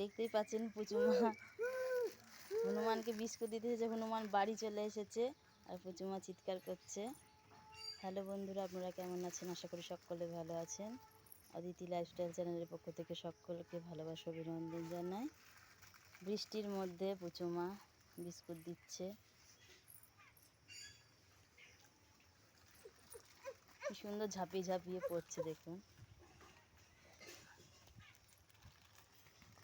দেখতেই পাচ্ছেন পুচুমা। হনুমানকে বিস্কুট দিতে এসেছে, হনুমান বাড়ি চলে এসেছে আর পুচুমা চিৎকার করছে। হ্যালো বন্ধুরা, আপনারা কেমন আছেন? আশা করি সকলে ভালো আছেন। অদিতি লাইফস্টাইল চ্যানেলের পক্ষ থেকে সকলকে ভালোবাসা, অভিনন্দন জানাই। বৃষ্টির মধ্যে পুচুমা বিস্কুট দিচ্ছে। কি সুন্দর ঝাঁপিয়ে ঝাঁপিয়ে পড়ছে, দেখুন।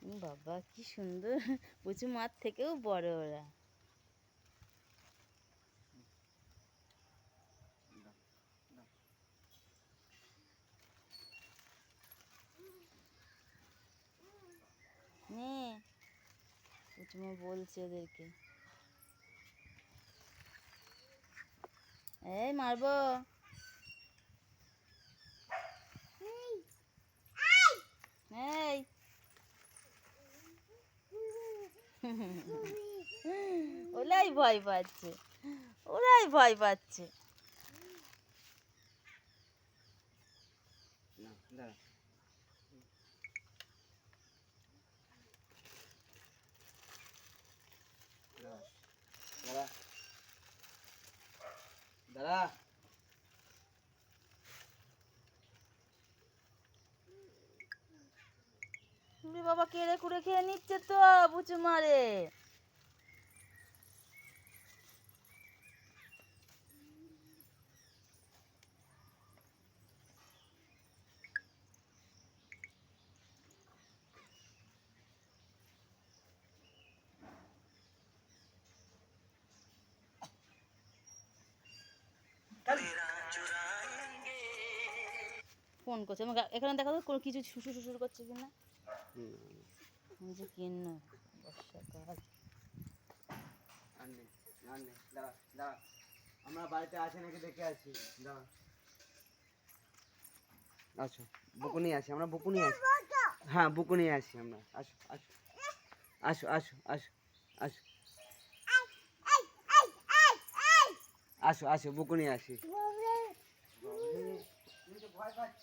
বাবা কি সুন্দর। পুচু মার থেকেও বড় ওরা। নে। পুচুমা বলছে ওদেরকে। এই মারবো। এই। ওলাই ভয় পাচ্ছে। ওরাই ভয় পাচ্ছে। না দাঁড়া দাঁড়া দাঁড়া ওরে বাবা কেড়ে কুড়ে খেয়ে নিচ্ছে তো বুচু মারে। ফোন করছে। আমাকে এখানে দেখা কোনো কিছু শুশু শুশুর করছে কিনা। যে কেন বর্ষাকাল আর নেই আর নেই দাঁড়া দাঁড়া আমরা বাড়িতে আছে নাকি দেখে আছি দাঁড়া। আচ্ছা বকুনি আছি আমরা বকুনি আছি হ্যাঁ বকুনি আছি আমরা। আসো আসো। আসো আসো আসো আসো। আসো আসো বকুনি আসি। ভয় পাচ্ছ।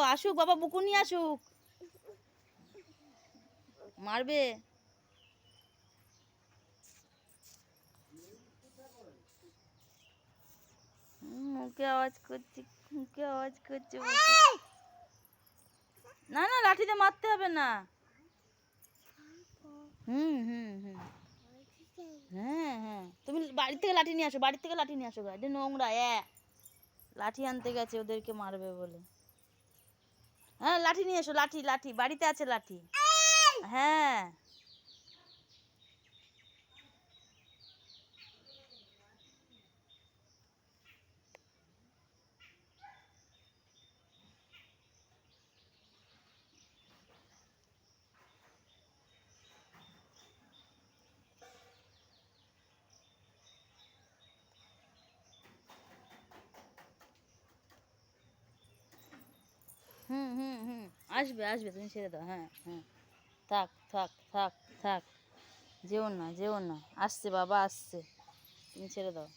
আসুক বাবা বুকুনি আসুক। মারবে? মুখে আওয়াজ করছে মুখে আওয়াজ করছে না না লাঠিতে মারতে হবে না। হুম হুম হুম। হ্যাঁ হ্যাঁ। তুমি বাড়ি থেকে লাঠি নিয়ে আসো বাড়ি থেকে লাঠি নিয়ে আসো নোংরা এ লাঠি আনতে গেছে ওদেরকে মারবে বলে। হ্যাঁ লাঠি নিয়ে এসো লাঠি লাঠি বাড়িতে আছে লাঠি। হ্যাঁ হুম হুম হুম আসবে আসবে, তুমি ছেড়ে দাও হ্যাঁ হ্যাঁ। থাক থাক থাক থাক। যেও না যেও না। আসছে বাবা, আসছে। তুমি ছেড়ে দাও।